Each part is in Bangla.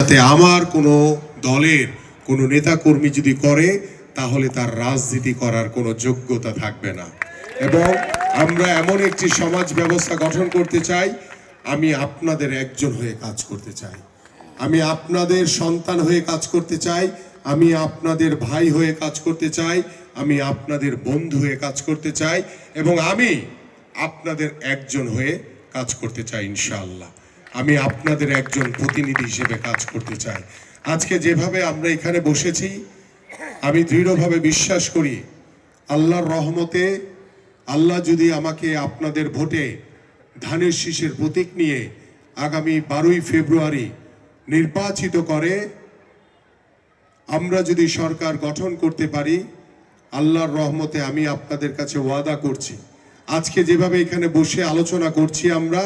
যাতে আমার কোনো দলের কোনো নেতাকর্মী যদি করে, তাহলে তার রাজনীতি করার কোনো যোগ্যতা থাকবে না। এবং আমরা এমন একটি সমাজ ব্যবস্থা গঠন করতে চাই, আমি আপনাদের একজন হয়ে কাজ করতে চাই। আমি আপনাদের সন্তান হয়ে কাজ করতে চাই, আমি আপনাদের ভাই হয়ে কাজ করতে চাই, আমি আপনাদের বন্ধু হয়ে কাজ করতে চাই, এবং আমি আপনাদের একজন হয়ে কাজ করতে চাই, ইনশাআল্লাহ। আমি আপনাদের একজন প্রতিনিধি হিসেবে কাজ করতে চাই। আজকে যেভাবে আমরা এখানে বসেছি, আমি দৃঢ়ভাবে বিশ্বাস করি, আল্লাহর রহমতে আল্লাহ যদি আমাকে আপনাদের ভোটে ধানের শীষের প্রতীক নিয়ে আগামী বারোই ফেব্রুয়ারি নির্বাচিত করে, আমরা যদি সরকার গঠন করতে পারি, আল্লাহর রহমতে আমি আপনাদের কাছে ওয়াদা করছি। আজকে যেভাবে এখানে বসে আলোচনা করছি আমরা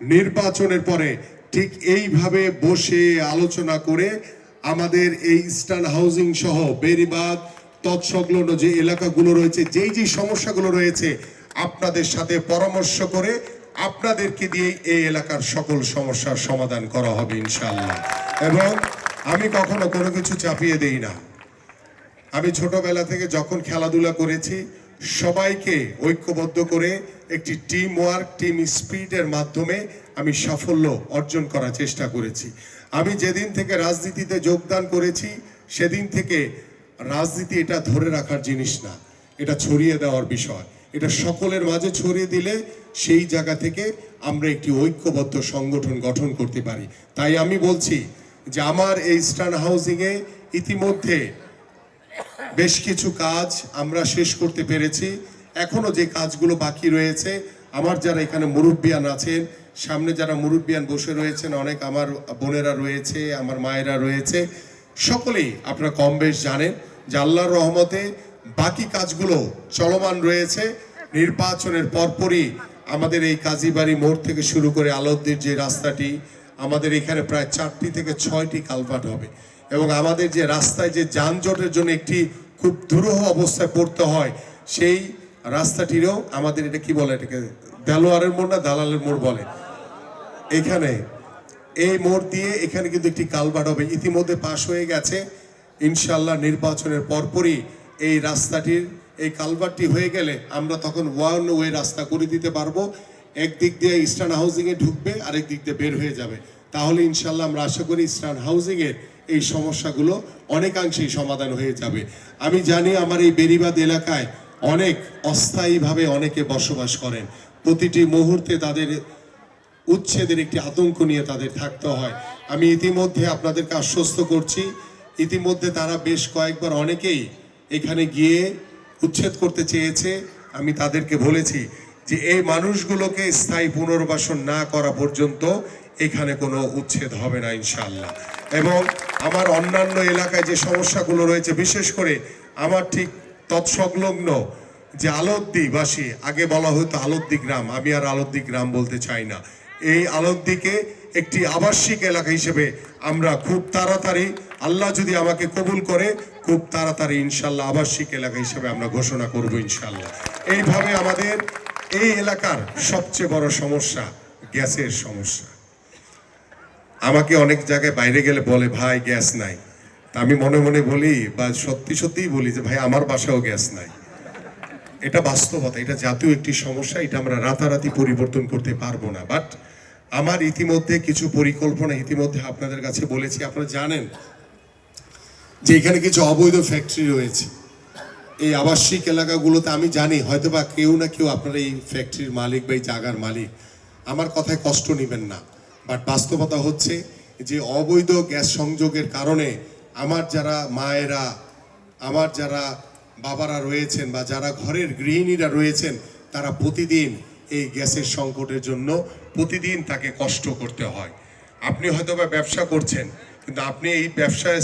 নির্বাচনের পরে ঠিক এইভাবে বসে আলোচনা করে আমাদের এই ইস্টার্ন হাউজিং সহ বেরিবাদ, তৎসংলগ্ন যে এলাকাগুলো রয়েছে, যেই যেই সমস্যাগুলো রয়েছে, আপনাদের সাথে পরামর্শ করে আপনাদেরকে দিয়ে এই এলাকার সকল সমস্যার সমাধান করা হবে ইনশাল্লাহ এবং আমি কখনো কোনো কিছু চাপিয়ে দেই না। আমি ছোটবেলা থেকে যখন খেলাধুলা করেছি সবাইকে ঐক্যবদ্ধ করে একটি টিম ওয়ার্ক টিম স্পিরিটের মাধ্যমে আমি সাফল্য অর্জন করার চেষ্টা করেছি। আমি যেদিন থেকে রাজনীতিতে যোগদান করেছি, সেদিন থেকে রাজনীতি এটা ধরে রাখার জিনিস না। এটা ছড়িয়ে দেওয়ার বিষয়। এটা সকলের মাঝে ছড়িয়ে দিলে সেই জায়গা থেকে আমরা একটি ঐক্যবদ্ধ সংগঠন গঠন করতে পারি। তাই আমি বলছি যে আমার এই স্টান হাউজিংয়ে ইতিমধ্যে বেশ কিছু কাজ আমরা শেষ করতে পেরেছি। এখনও যে কাজগুলো বাকি রয়েছে, আমার যারা এখানে মুরব্বিয়ান আছেন, সামনে যারা মুরব্বিয়ান বসে রয়েছেন, অনেক আমার বোনেরা রয়েছে, আমার মায়েরা রয়েছে, সকলেই আপনারা কম বেশ জানেন যে আল্লাহর রহমতে বাকি কাজগুলো চলমান রয়েছে। নির্বাচনের পরপরই আমাদের এই কাজীবাড়ি মোড় থেকে শুরু করে আলোদ্দির যে রাস্তাটি, আমাদের এখানে প্রায় চারটি থেকে ছয়টি কালভার্ট হবে। এবং আমাদের যে রাস্তায় যে যানজটের জন্য একটি খুব দুরূহ অবস্থায় পড়তে হয়, সেই রাস্তাটিরও আমাদের এটা কি বলে এটাকে? দেলোয়ারের মোড় না দালালের মোড় বলে? এখানে। এই মোড় দিয়ে এখানে কিন্তু একটি কালভার্ট হবে। ইতিমধ্যে পাশ হয়ে গেছে। ইনশাল্লাহ নির্বাচনের পরপরই এই রাস্তাটির, এই কালভার্টটি হয়ে গেলে আমরা তখন ওয়ান ওয়ে রাস্তা করে দিতে পারব। একদিক দিয়ে ইস্টার্ন হাউজিংয়ে ঢুকবে আরেক দিক দিয়ে বের হয়ে যাবে। তাহলে ইনশাল্লাহ আমরা আশা করি ইস্টার্ন হাউজিংয়ের এই সমস্যাগুলো অনেকাংশেই সমাধান হয়ে যাবে। আমি জানি আমার এই বেরিবাদ এলাকায় অনেক অস্থায়ীভাবে অনেকে বসবাস করেন। প্রতিটি মুহূর্তে তাদের উচ্ছেদের একটি আতঙ্ক নিয়ে তাদের থাকতে হয়। আমি ইতিমধ্যে আপনাদেরকে আশ্বস্ত করছি, ইতিমধ্যে তারা বেশ কয়েকবার অনেকেই এখানে গিয়ে উচ্ছেদ করতে চেয়েছে। আমি তাদেরকে বলেছি যে, এই মানুষগুলোকে স্থায়ী পুনর্বাসন না করা পর্যন্ত এখানে কোনো উচ্ছেদ হবে না ইনশাল্লাহ এবং আমার অন্যান্য এলাকায় যে সমস্যাগুলো রয়েছে, বিশেষ করে আমার ঠিক তৎসংলগ্ন যে আলোদ্দিবাসী আগে বলা হতো আলোদ্দি গ্রাম, আমি আর আলোদ্দি গ্রাম বলতে চাই না। এই আলোদ্দিকে একটি আবাসিক এলাকা হিসেবে আমরা খুব তাড়াতাড়ি, আল্লাহ যদি আমাকে কবুল করে, খুব তাড়াতাড়ি ইনশাল্লাহ আবাসিক এলাকা হিসেবে আমরা ঘোষণা করব ইনশাল্লাহ এইভাবে আমাদের এই এলাকার সবচেয়ে বড় সমস্যা গ্যাসের সমস্যা। আমাকে অনেক জায়গায় বাইরে গেলে বলে, ভাই, গ্যাস নাই। তা আমি মনে মনে বলি, বা সত্যি সত্যিই বলি যে, ভাই, আমার বাসাও গ্যাস নাই। এটা বাস্তবতা, এটা জাতীয় একটি সমস্যা, এটা আমরা রাতারাতি পরিবর্তন করতে পারব না। বাট আমার ইতিমধ্যে কিছু পরিকল্পনা ইতিমধ্যে আপনাদের কাছে বলেছি, আপনারা জানেন যে, এখানে কিছু অবৈধ ফ্যাক্টরি রয়েছে। এই আবাসিক এলাকাগুলোতে আমি জানি হয়তো বা কেউ না কেউ আপনারা এই ফ্যাক্টরির মালিক বা এই জায়গার মালিক। আমার কথায় কষ্ট নেবেন না। বাট বাস্তবতা হচ্ছে যে অবৈধ গ্যাস সংযোগের কারণে আমার যারা মায়েরা, আমার যারা বাবারা রয়েছেন বা যারা ঘরের গৃহিণীরা রয়েছেন, তারা প্রতিদিন এই গ্যাসের সংকটের জন্য প্রতিদিন তাকে কষ্ট করতে হয়। আপনি হয়তো বা ব্যবসা করছেন, কিন্তু আপনি এই ব্যবসায়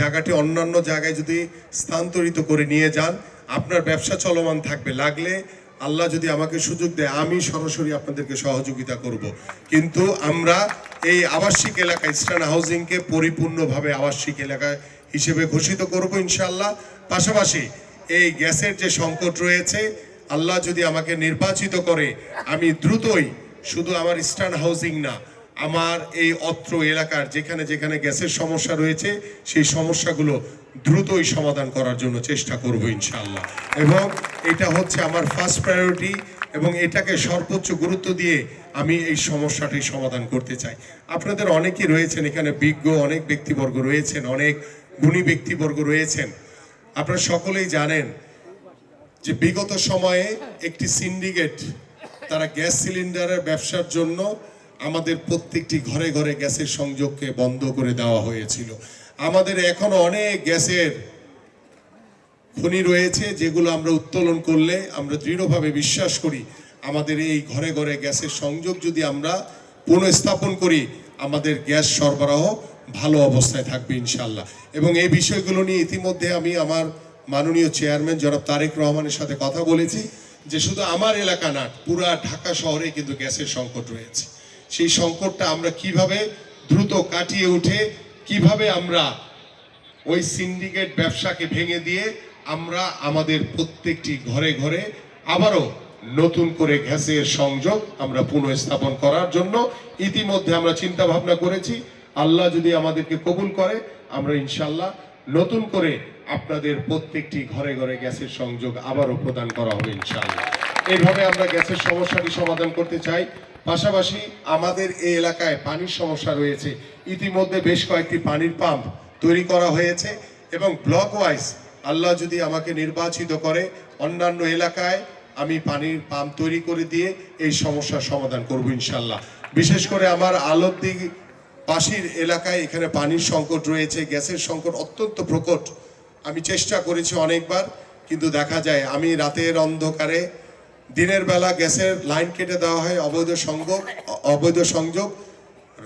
জায়গাটি অন্যান্য জায়গায় যদি স্থানান্তরিত করে নিয়ে যান, আপনার ব্যবসা চলমান থাকবে। লাগলে আল্লাহ যদি আমাকে সুযোগ দেয়, আমি সরাসরি আপনাদেরকে সহযোগিতা করব। কিন্তু আমরা এই আবাসিক এলাকা ইস্টার্ন হাউজিংকে পরিপূর্ণভাবে আবাসিক এলাকা হিসেবে ঘোষিত করব ইনশাল্লাহ পাশাপাশি এই গ্যাসের যে সংকট রয়েছে, আল্লাহ যদি আমাকে নির্বাচিত করে, আমি দ্রুতই শুধু আমার ইস্টার্ন হাউজিং না আমার এই অত্র এলাকার যেখানে যেখানে গ্যাসের সমস্যা রয়েছে, সেই সমস্যাগুলো দ্রুতই সমাধান করার জন্য চেষ্টা করব ইনশাল্লাহ এবং এটা হচ্ছে আমার ফার্স্ট প্রায়োরিটি এবং এটাকে সর্বোচ্চ গুরুত্ব দিয়ে আমি এই সমস্যাটি সমাধান করতে চাই। আপনাদের অনেকেই রয়েছেন এখানে, বিজ্ঞ অনেক ব্যক্তিবর্গ রয়েছেন, অনেক গুণী ব্যক্তিবর্গ রয়েছেন। আপনারা সকলেই জানেন যে বিগত সময়ে একটি সিন্ডিকেট তারা গ্যাস সিলিন্ডারের ব্যবসার জন্য আমাদের প্রত্যেকটি ঘরে ঘরে গ্যাসের সংযোগকে বন্ধ করে দেওয়া হয়েছিল। আমাদের এখনও অনেক গ্যাসের খনি রয়েছে যেগুলো আমরা উত্তোলন করলে আমরা দৃঢ়ভাবে বিশ্বাস করি, আমাদের এই ঘরে ঘরে গ্যাসের সংযোগ যদি আমরা পুনঃস্থাপন করি, আমাদের গ্যাস সরবরাহ ভালো অবস্থায় থাকবে ইনশাল্লাহ এবং এই বিষয়গুলো নিয়ে ইতিমধ্যে আমি আমার মাননীয় চেয়ারম্যান জনাব তারেক রহমানের সাথে কথা বলেছি যে শুধু আমার এলাকা না, পুরা ঢাকা শহরে কিন্তু গ্যাসের সংকট রয়েছে। সেই সংকটটা আমরা কীভাবে দ্রুত কাটিয়ে উঠে, কীভাবে আমরা ওই সিন্ডিকেট ব্যবসাকে ভেঙে দিয়ে আমরা আমাদের প্রত্যেকটি ঘরে ঘরে আবারও নতুন করে গ্যাসের সংযোগ আমরা পুনঃস্থাপন করার জন্য ইতিমধ্যে আমরা চিন্তা ভাবনা করেছি। আল্লাহ যদি আমাদেরকে কবুল করে, আমরা ইনশাল্লাহ নতুন করে আপনাদের প্রত্যেকটি ঘরে ঘরে গ্যাসের সংযোগ আবারও প্রদান করা হবে ইনশাল্লাহ এইভাবে আমরা গ্যাসের সমস্যাটি সমাধান করতে চাই। পাশাপাশি আমাদের এই এলাকায় পানির সমস্যা রয়েছে। ইতিমধ্যে বেশ কয়েকটি পানির পাম্প তৈরি করা হয়েছে এবং ব্লক ওয়াইজ আল্লাহ যদি আমাকে নির্বাচিত করে অন্যান্য এলাকায়, আমি পানির পাম্প তৈরি করে দিয়ে এই সমস্যার সমাধান করব ইনশাল্লাহ বিশেষ করে আমার আলদ্দি পাশের এলাকায় এখানে পানির সংকট রয়েছে, গ্যাসের সংকট অত্যন্ত প্রকট। আমি চেষ্টা করেছি অনেকবার, কিন্তু দেখা যায় আমি রাতের অন্ধকারে দিনের বেলা গ্যাসের লাইন কেটে দেওয়া হয়, অবৈধ সংযোগ অবৈধ সংযোগ।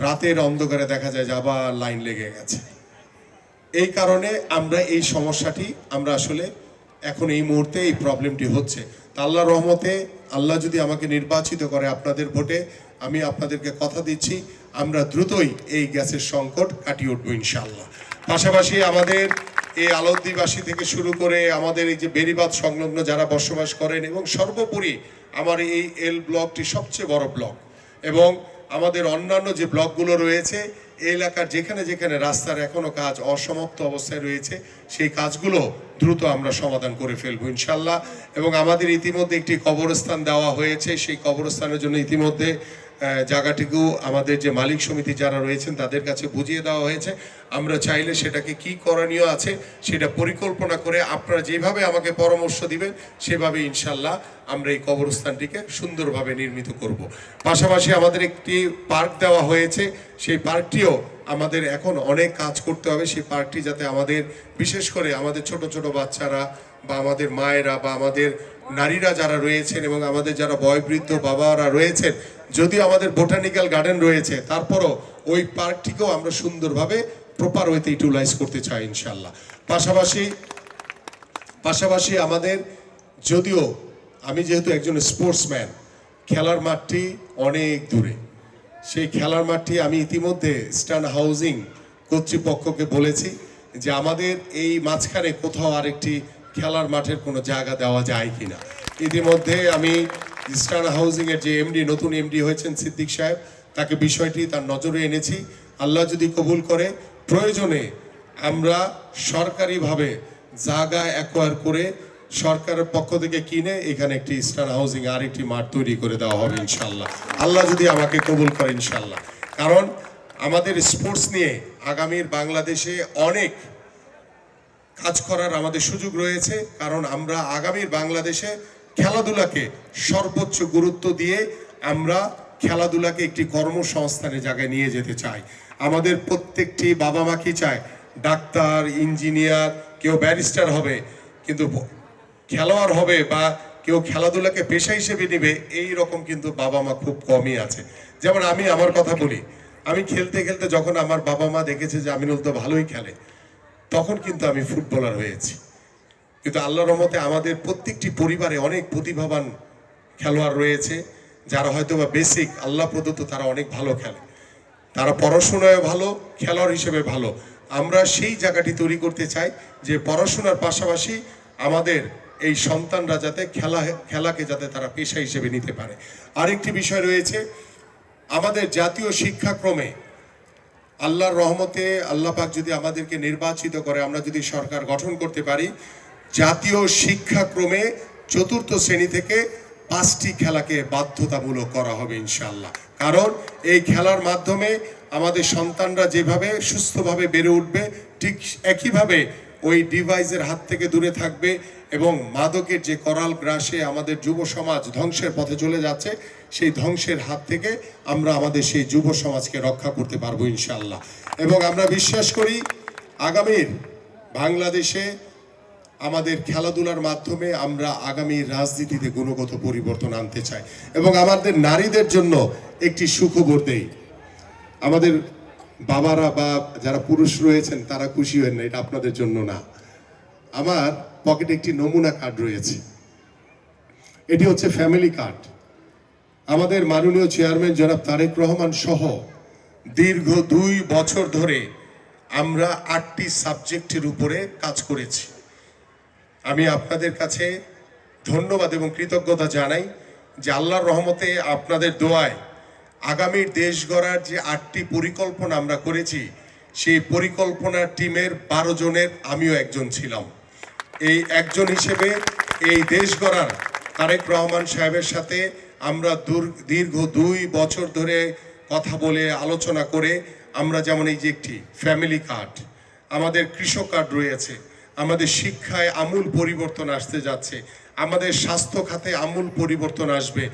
রাতের অন্ধকারে দেখা যায় যে লাইন লেগে গেছে। এই কারণে আমরা এই সমস্যাটি, আমরা আসলে এখন এই মুহূর্তে এই প্রবলেমটি হচ্ছে। তা আল্লাহ রহমতে, আল্লাহ যদি আমাকে নির্বাচিত করে আপনাদের ভোটে, আমি আপনাদেরকে কথা দিচ্ছি, আমরা দ্রুতই এই গ্যাসের সংকট কাটিয়ে উঠবো ইনশাল্লাহ পাশাপাশি আমাদের এই আলদ্দিবাসী থেকে শুরু করে আমাদের এই যে বেরিবাদ সংলগ্ন যারা বসবাস করেন এবং সর্বোপরি আমার এই এল ব্লকটি সবচেয়ে বড় ব্লক এবং আমাদের অন্যান্য যে ব্লকগুলো রয়েছে, এই এলাকার যেখানে যেখানে রাস্তার এখনও কাজ অসমাপ্ত অবস্থায় রয়েছে, সেই কাজগুলো দ্রুত আমরা সমাধান করে ফেলব ইনশাল্লাহ। এবং আমাদের ইতিমধ্যে একটি কবরস্থান দেওয়া হয়েছে, সেই কবরস্থানের জন্য ইতিমধ্যে জায়গাটিকেও আমাদের যে মালিক সমিতি যারা রয়েছেন তাদের কাছে বুঝিয়ে দেওয়া হয়েছে। আমরা চাইলে সেটাকে কি করণীয় আছে সেটা পরিকল্পনা করে আপনারা যেভাবে আমাকে পরামর্শ দিবেন, সেভাবে ইনশাল্লাহ আমরা এই কবরস্থানটিকে সুন্দরভাবে নির্মিত করব। পাশাপাশি আমাদের একটি পার্ক দেওয়া হয়েছে, সেই পার্কটিও আমাদের এখন অনেক কাজ করতে হবে। সেই পার্কটি যাতে আমাদের, বিশেষ করে আমাদের ছোট ছোট বাচ্চারা বা আমাদের মায়েরা বা আমাদের নারীরা যারা রয়েছেন এবং আমাদের যারা বয়বৃদ্ধ বাবারা রয়েছেন যদিও আমাদের বোটানিক্যাল গার্ডেন রয়েছে, তারপরও ওই পার্কটিকেও আমরা সুন্দরভাবে প্রপার ওয়েতে ইউটিলাইজ করতে চাই ইনশাল্লাহ পাশাপাশি পাশাপাশি আমাদের যদিও আমি যেহেতু একজন স্পোর্টসম্যান খেলার মাঠটি অনেক দূরে। সেই খেলার মাঠটি আমি ইতিমধ্যে স্টান হাউজিং কর্তৃপক্ষকে বলেছি যে আমাদের এই মাঝখানে কোথাও আরেকটি খেলার মাঠের কোনো জায়গা দেওয়া যায় কিনা। ইতিমধ্যে আমি স্টান হাউজিং এর যে এমডি নতুন এমডি হয়েছেন সিদ্দিক সাহেব, তাকে বিষয়টি তার নজরে এনেছি। আল্লাহ যদি কবুল করে, প্রয়োজনে আমরা সরকারিভাবে জায়গা অ্যাকোয়ার করে সরকারের পক্ষ থেকে কিনে এখানে একটি স্টার হাউজিং আর একটি মাঠ তৈরি করে দেওয়া হবে ইনশাল্লাহ আল্লাহ যদি আমাকে কবুল করে ইনশাল্লাহ কারণ আমাদের স্পোর্টস নিয়ে আগামীর বাংলাদেশে অনেক কাজ করার আমাদের সুযোগ রয়েছে, কারণ আমরা আগামীর বাংলাদেশে খেলাধুলাকে সর্বোচ্চ গুরুত্ব দিয়ে আমরা খেলাধুলাকে একটি কর্মসংস্থানের জায়গায় নিয়ে যেতে চাই। আমাদের প্রত্যেকটি বাবা মা কি চায়? ডাক্তার, ইঞ্জিনিয়ার, কেউ ব্যারিস্টার হবে, কিন্তু খেলোয়াড় হবে বা কেউ খেলাধুলাকে পেশা হিসেবে নেবে, এই রকম কিন্তু বাবা মা খুব কমই আছে। যেমন আমি আমার কথা বলি, আমি খেলতে খেলতে যখন আমার বাবা মা দেখেছে যে আমিনুল তো ভালোই খেলে, তখন কিন্তু আমি ফুটবলার হয়েছি। কিন্তু আল্লাহর রহমতে আমাদের প্রত্যেকটি পরিবারে অনেক প্রতিভাবান খেলোয়াড় রয়েছে, যারা হয়তো বা বেসিক আল্লাহ প্রদত্ত তারা অনেক ভালো খেলে। তারা পড়াশোনায় ভালো, খেলোয়াড় হিসেবে ভালো। আমরা সেই জায়গাটি তৈরি করতে চাই যে পড়াশোনার পাশাপাশি আমাদের এই সন্তানরা যাতে খেলা খেলাকে যাতে তারা পেশা হিসেবে নিতে পারে। আরেকটি বিষয় রয়েছে, আমাদের জাতীয় শিক্ষাক্রমে আল্লাহর রহমতে আল্লাহ পাক যদি আমাদেরকে নির্বাচিত করে, আমরা যদি সরকার গঠন করতে পারি জাতীয় শিক্ষাক্রমে চতুর্থ শ্রেণি থেকে পাঁচটি খেলাকে বাধ্যতামূলক করা হবে ইনশাল্লাহ কারণ এই খেলার মাধ্যমে আমাদের সন্তানরা যেভাবে সুস্থভাবে বেড়ে উঠবে, ঠিক একইভাবে ওই ডিভাইসের হাত থেকে দূরে থাকবে এবং মাদকের যে করাল গ্রাসে আমাদের যুব সমাজ ধ্বংসের পথে চলে যাচ্ছে, সেই ধ্বংসের হাত থেকে আমরা আমাদের সেই যুব সমাজকে রক্ষা করতে পারব ইনশাল্লাহ এবং আমরা বিশ্বাস করি, আগামীর বাংলাদেশে আমাদের খেলাধুলার মাধ্যমে আমরা আগামী রাজনীতিতে গুণগত পরিবর্তন আনতে চাই এবং আমাদের নারীদের জন্য একটি সুখবর দেই। আমাদের বাবারা বা যারা পুরুষ রয়েছেন, তারা খুশি হন না, এটা আপনাদের জন্য না। আমার পকেটে একটি নমুনা কার্ড রয়েছে। এটি হচ্ছে ফ্যামিলি কার্ড। আমাদের মাননীয় চেয়ারম্যান জনাব তারেক রহমান সহ দীর্ঘ দুই বছর ধরে আমরা আটটি সাবজেক্টের উপরে কাজ করেছি। আমি আপনাদের কাছে ধন্যবাদ এবং কৃতজ্ঞতা জানাই যে আল্লাহর রহমতে আপনাদের দোয়ায় আগামীর দেশ গড়ার যে আটটি পরিকল্পনা আমরা করেছি, সেই পরিকল্পনার টিমের বারো জনের আমিও একজন ছিলাম। এই একজন হিসেবে এই দেশ গড়ার তারেক রহমান সাহেবের সাথে আমরা দূর- দীর্ঘ দুই বছর ধরে কথা বলে, আলোচনা করে আমরা যেমন এই যে একটি ফ্যামিলি কার্ড আমাদের কৃষক কার্ড রয়েছে আমাদের শিক্ষায় আমূল পরিবর্তন আসতে যাচ্ছে। আমাদের স্বাস্থ্য খাতে আমূল পরিবর্তন আসবে।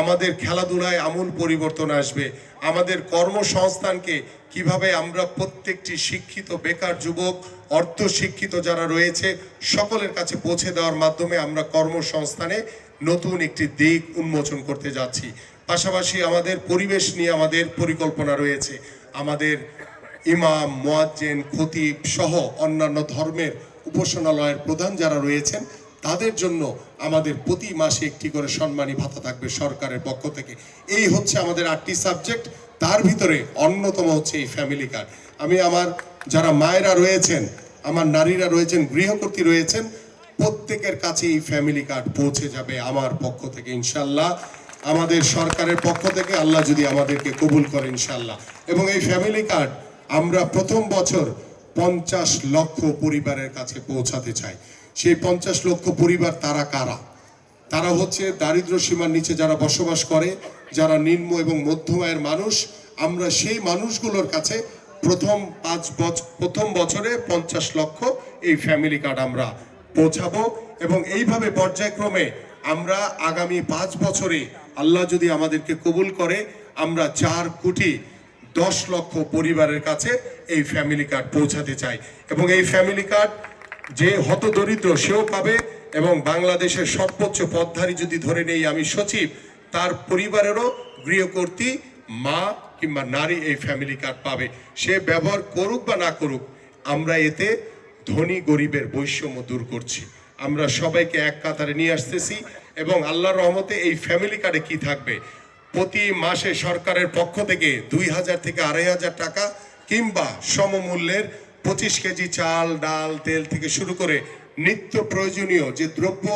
আমাদের খেলাধুলায় আমূল পরিবর্তন আসবে। আমাদের কর্মসংস্থানকে কীভাবে আমরা প্রত্যেকটি শিক্ষিত, বেকার যুবক অর্ধ শিক্ষিত যারা রয়েছে, সকলের কাছে পৌঁছে দেওয়ার মাধ্যমে আমরা কর্মসংস্থানে নতুন একটি দিক উন্মোচন করতে যাচ্ছি। পাশাপাশি আমাদের পরিবেশ নিয়ে আমাদের পরিকল্পনা রয়েছে। আমাদের ইমাম, মোয়াজ্জেন, খতিব সহ অন্যান্য ধর্মের উপাসনালয়ের প্রধান যারা রয়েছেন, তাদের জন্য আমাদের প্রতি মাসে একটি করে সম্মানী ভাতা থাকবে সরকারের পক্ষ থেকে। এই হচ্ছে আমাদের আটটি সাবজেক্ট, তার ভিতরে অন্যতম হচ্ছে এই ফ্যামিলি কার্ড আমি আমার যারা মায়েরা রয়েছেন, আমার নারীরা রয়েছেন গৃহকর্তী রয়েছেন, প্রত্যেকের কাছে এই ফ্যামিলি কার্ড পৌঁছে যাবে আমার পক্ষ থেকে, ইনশাল্লাহ। আমাদের সরকারের পক্ষ থেকে আল্লাহ যদি আমাদেরকে কবুল করে, ইনশাল্লাহ। এবং এই ফ্যামিলি কার্ড আমরা প্রথম বছর পঞ্চাশ লক্ষ পরিবারের কাছে পৌঁছাতে চাই সেই পঞ্চাশ লক্ষ পরিবার তারা কারা? তারা হচ্ছে দারিদ্র সীমার নিচে যারা বসবাস করে, যারা নিম্ন এবং মধ্যম আয়ের মানুষ। আমরা সেই মানুষগুলোর কাছে প্রথম পাঁচ বছর প্রথম বছরে পঞ্চাশ লক্ষ এই ফ্যামিলি কার্ড আমরা পৌঁছাবো এবং এইভাবে পর্যায়ক্রমে আমরা আগামী পাঁচ বছরে আল্লাহ যদি আমাদেরকে কবুল করে, আমরা চার কোটি দশ লক্ষ পরিবারের কাছে এই ফ্যামিলি কার্ড পৌঁছাতে চাই। এবং এই ফ্যামিলি কার্ড যে হতদরিদ্র সেও পাবে এবং বাংলাদেশের সর্বোচ্চ পদধারী যদি ধরে নেই আমি সচিব, তার পরিবারেরও গৃহকর্তী, মা কিংবা নারী এই ফ্যামিলি কার্ড পাবে। সে ব্যবহার করুক বা না করুক, আমরা এতে ধনী গরিবের বৈষম্য দূর করছি। আমরা সবাইকে এক কাতারে নিয়ে আসতেছি এবং আল্লাহর রহমতে এই ফ্যামিলি কার্ডে কি থাকবে? প্রতি মাসে সরকারের পক্ষ থেকে দুই হাজার থেকে আড়াই হাজার টাকা কিংবা সমমূল্যের পঁচিশ কেজি চাল, ডাল, তেল থেকে শুরু করে নিত্য প্রয়োজনীয় যে দ্রব্য